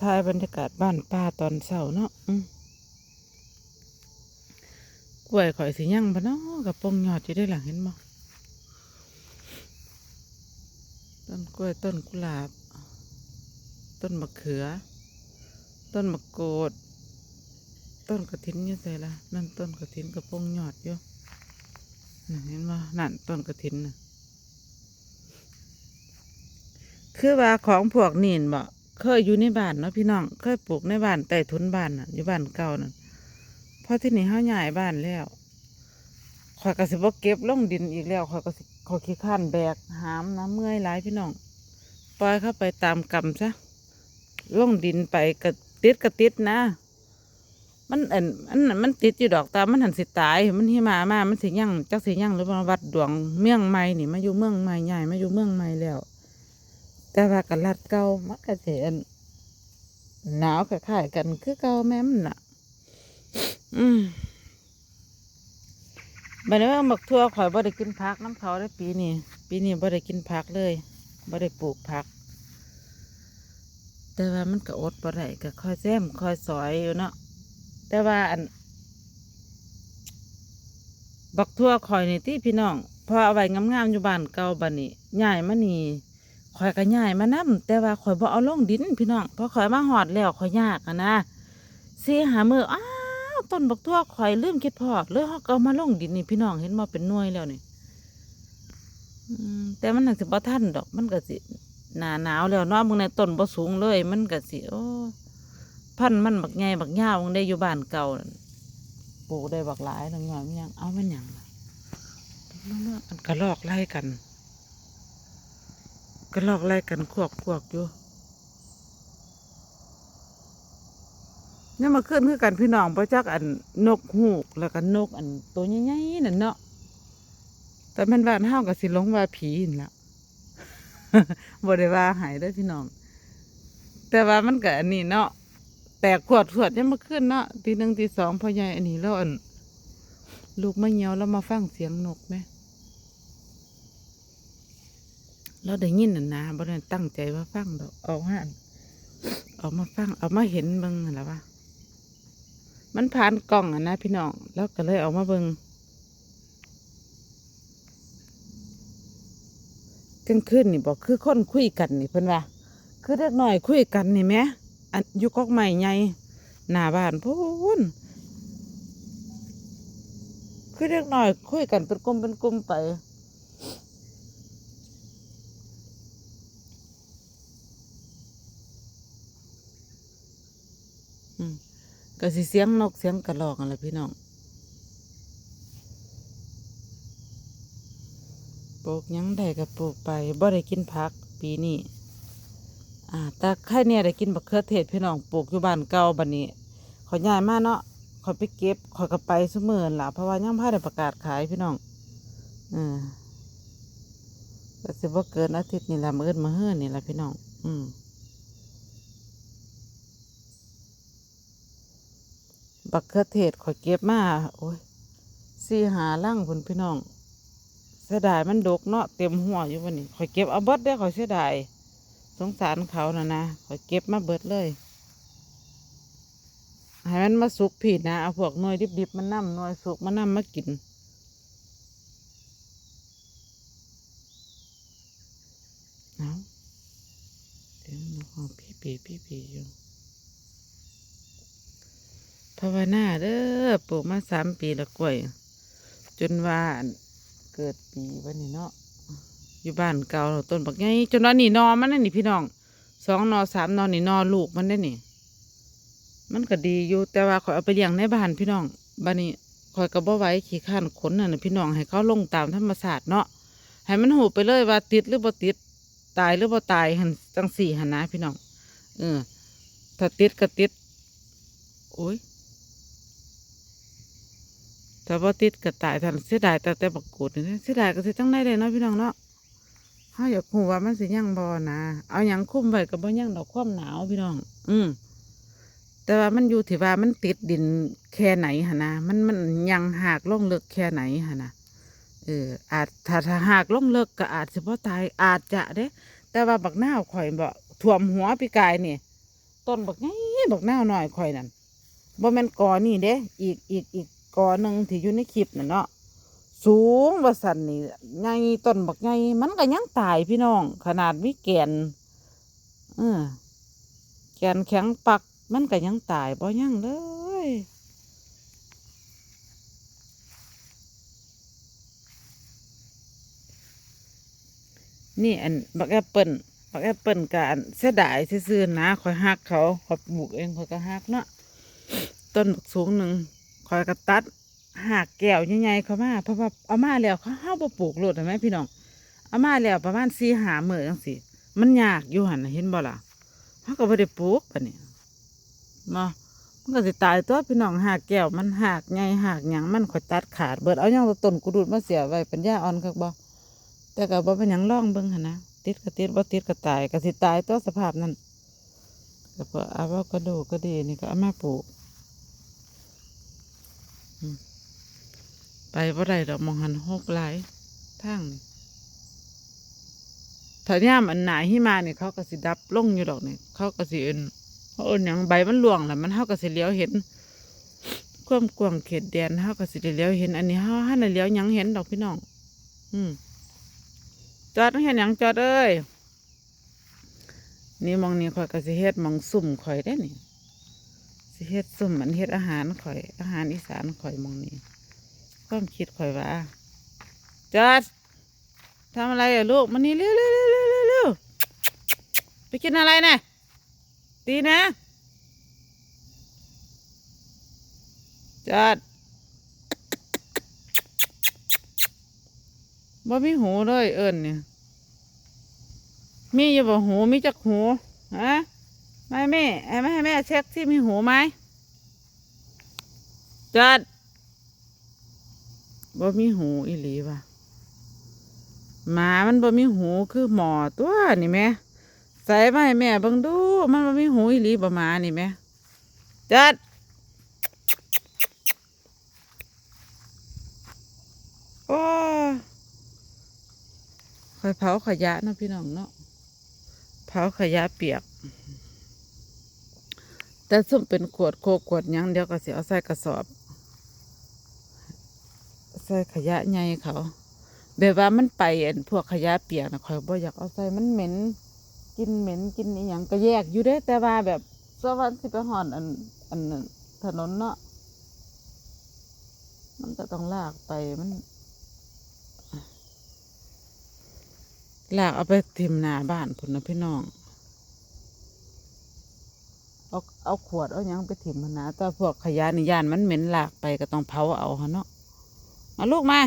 ถ่ายบรรยากาศบ้านป้าตอนเช้าเนาะกล้วยข่อยสิยังบ่เนาะกับปงยอดอยู่ได้หลังเห็นบ่ต้นกล้วยต้นกุหลาบ ต้นมะเขือ ต้นมะกรูด ต้นกระถินอยู่ใส่ละนั่นต้นกระถินกับปงยอดอยู่เห็นบ่นั่นต้นกระถินน่ะ คือว่าของพวกนี่นบ่เคยอยู่ในบ้านเนาะพี่น้อง เคยปลูกในบ้านใต้ทุนบ้านน่ะอยู่บ้านเก่านั่นเพราะที่นี่เฮาย้ายบ้านแล้วข่อยก็สิบ่เก็บลงดินอีกแล้วข่อยก็สิขอยขี้ข้านแบกหามนะเมื่อยหลายพี่น้องปล่อยเข้าไปตามกรรมซะลงดินไปกระติดกระติดนะ มันเอ็นมันมันติดอยู่ดอกตามมันหันสิตาย มันหิมามามันสิยั่งจักสิยั่งหรือว่าวัดดวงเมืองใหม่นี่มาอยู่เมืองใหม่ใหญ่มาอยู่เมืองใหม่แล้ว แต่ว่ากันลัดเก่ามันก็สิอันหนาวคล้ายๆกันคือเก่าแม่มน่ะ อืมบัดนี้ว่าหมักทั่วข่อยบ่ได้กินผักน้ำเขาได้ปีนี้ปีนี้บ่ได้กินผักเลยบ่ได้ปลูกผัก แต่ว่ามันก็อดบ่ได้ก็คอยแซมคอยสอยอยู่เนาะแต่ว่าอันบักทั่วข่อยนี่ที่พี่น้องพอเอาไว้งามๆอยู่บ้านเก่าบัดนี้ย้ายมานี่ ข่อยก็ย้ายมานํแต่ว่าข่อยบ่เอาลงดินพี่น้องเพราะข่อยมาหอดแล้วข่อยยากอะนะเสียหามืออ้าวต้นบักทั่วข่อยลืมคิดพอเลยเฮาก็เอามาลงดินนี่พี่น้องเห็นบ่เป็นหน่วยแล้วนี่แต่มันน่าสิบ่ทันดอก มันก็สิหนาหนาวแล้วเนาะมึงในต้นบ่สูงเลย มันก็สิโอ้พันมันบักใหญ่บักยาวมึงได้อยู่บ้านเก่าปลูกได้บักหลายทั้งหน่อยมันยังเอามันหยังล่ะมันกระลอกไล่กัน ก็ลอกไล่กันขวกขวกอยู่นี่มาขึ้นคือกันพี่น้องพระจักอันนกฮูกแล้วก็นกอันตัวใหญ่ๆนั่นเนาะแต่มันบ้านเฮาก็สิหลงว่าผีนั่นละบ่ได้ว่าหายได้พี่น้อง แต่ว่ามันก็อันนี้เนาะแตกขวดขวดยังมาขึ้นเนาะตีหนึ่งตีสองพ่อใหญ่อันนี้แล้วอันลูกมาเหี่ยวแล้วมาฟังเสียงนกไหม เราได้ยินน่ะนะบ่ได้ตั้งใจว่าฟังดอกเอามาเอามาฟังเอามาเห็นเบิ่งนั่นล่ะว่ามันผ่านกล้องอะนะพี่น้องแล้วก็เลยเอามาเบิ่งกลางคืนนี่บอกคือคนคุยกันนี่เพิ่นว่าคือเด็กหน้อยคุยกันนี่แหมอันอยู่กอกใหม่ใหญ่หน้าบ้านพูนคือเด็กหน้อยคุยกันเป็นกลุ่มเป็นกลุ่มไป อืมก็สิเสียงนกเสียงกระรอกอะไรพี่น้องปลูกยังได้ก็ปลูกไปบ่ได้กินผักปีนี้อ่าแต่ใครเนี่ยได้กินบักเขือเทศพี่น้องปลูกอยู่บ้านเก่าบัดนี้ขอยย้ายมาเนาะขอยไปเก็บขอยก็ไปเสมอล่ะเพราะว่ายังพาได้ประกาศขายพี่น้องอืมก็สิบ่เกินอาทิตย์นี่ละมื้อมาเฮือนี่ละพี่น้อง อืม บักเขือเทศข่อยเก็บมาโอ้ยสี่หาล่างพุ่นพี่น้อง เสียดายมันดกเนาะเต็มหัวอยู่วันนี้ข่อยเก็บเอาเบิดได้ข่อยเสียดายสงสารเขานะนะข่อยเก็บมาเบิดเลยให้มันมาสุกผิดนะเอาพวกหน่วยดิบๆมันนั่มหน่วยสุกมันนั่มมากินเอาเดี๋ยวมันหองพี่ปีพี่ปีอยู่ ภาวนาเด้อปลูกมาสามปีละกล้วย จนว่านเกิดปีวันนี้เนาะอยู่บ้านเก่าต้นบักไงจนว่านี่นอมันนั่นนี่พี่น้องสองนอสามนอนี่นอลูกมันได้นี่ มันก็ดีอยู่แต่ว่าขอยเอาไปเลี้ยงในบ้านพี่น้องบ้านนี้ขอยก็บ่ไว้ขี้ข้านขนน่ะนะพี่น้องให้เขาลงตามธรรมศาสตร์เนาะให้มันหูไปเลยว่าติดหรือบ่ติดตายหรือบ่ตายหันจังสี่หันนะพี่น้องเออถ้าติดก็ติดโอ้ย ถ้าบ่ติดก็ตายทันเสียดายแต่แต่บักกูดนี่เสียดายก็สิจังได้เลยเนาะพี่น้องเนาะเฮาอยากฮู้ว่ามันสิยังบ่นะเอาหยังคุ้มไว้ก็บ่ยังดอกความหนาวพี่น้อง อืมแต่ว่ามันอยู่ที่ว่ามันติดดินแค่ไหนหั่นะมันมันยังหากล่องเลิกแค่ไหนหั่นะเอออาจถ้าถ้าหากล่องเลิกก็อาจสิบ่ตายอาจจะเด้ แต่ว่าบักหน้าข่อยบ่ท่วมหัวพี่กายนี่ต้นบักไงบักหน้าหน่อยข่อยนั่นบ่แม่นกอนี่เด้ อีกอีกอีก กอหนึ่งที่อยู่ในคลิปน่ะเนาะสูงว่าสันนี่ไงต้นบักไงมันก็ยังตายพี่น้อง ขนาดมีแกนเออแกนแข็งปัก มันก็ยังตายบ่ยังเลยนี่อันบักแอปเปิลบักแอปเปิลกอันเสียดายซื่อๆนะคอยหักเขาคอยปลูกเองคอยก็หักเนาะต้นบักสูงหนึ่ง คอยก็ตัดหักแก้วใหญ่ๆเขามาเพราะว่าเอามาแล้วเขาเฮาบ่ปลูกโลดเห็นไหมพี่น้องเอามาแล้วประมาณสี่หามื้อจังซี่มันยากอยู่หันเห็นบ่ล่ะเฮาก็บ่ได้ปลูกปานนี้มามันก็สิตายตัวพี่น้องหักแก้วมันหักใหญ่หักหยังมันคอยตัดขาดเบิดเอาหยังต้นกุดูดมาเสียไว้ปัญญาอ่อนคักบ่แต่ก็บ่เป็นหยังร่องเบิ่งหันนะติดก็ติดบ่ติดก็ตายก็สิตายตัวสภาพนั้นก็เพราะอะโวคาโดก็ดีนี่ก็เอามาปลูกอืม ไปบ่ได้ดอกมองหันหกหลายทางนี่ถ้ายามอันหนาหิมาเนี่ยเขาก็สิดับลงอยู่ดอกเนี่ยเขาก็สิเอินเขาเอินหยังใบมันร่วงแหล้วมันเฮาก็สิเลี้ยวเห็นควมกว้างเขตแดนเฮาก็สิได้เลี้ยวเห็น อันนี้เฮาหันเลี้ยวยังเห็นดอกพี่น้อง อืมจอดต้องเห็นยังจอดเอ้ยนี่มองนี้ข่อยก็สิเฮ็ดมองสุ่มข่อยได้นี่สิเฮ็ดสุ่มมันเฮ็ดอาหารข่อย อาหารอีสานข่อยมองนี้ ความคิดข่อยว่าจอดทำอะไรอะลูกมันนี่เร็วเร็วเร็วเร็วเร็วเร็วไปกินอะไรนะตีนะจอดบ่มีหูเลยเอิญเนี่ยมีอยู่บ่หูมีจักหูฮะไม่แม่ให้แม่ให้แม่เช็คที่มีหูไหมจัด บ่มีหูอีหลีว่ะหมามันบ่มีหูคือหมอตัวนี่แม่ใส่มาให้แม่เบิ่งดู มันบ่มีหูอีหลีบ่หมานี่แม่จัดโอ้คอยเผาขยะเนาะพี่น้องเนาะเผาขยะเปียก แต่ซุ่มเป็นขวดโคกขวดยังเดี๋ยวก็เสิเอาใส่กระสอบ ใส่ขยะใหญ่เขาแบบว่ามันไปอันพวกขยะเปียกนะคอยบ่อยากเอาใส่มันเหม็น กินเหม็นกินอีหยังก็แยกอยู่เด้แต่ว่าแบบสวรรค์สิไปหอนอันอันถนนเนาะมันก็ต้องลากไปมันลากเอาไปทิมหน้าบ้านพุ่นนะพี่น้อง เอาเอาขวดเอาหยังไปถิ่มหั้นนะแต่พวกขยะในี่ยานมันเหม็นลากไปก็ต้องเผาเอาฮะเนาะ มาลูกมา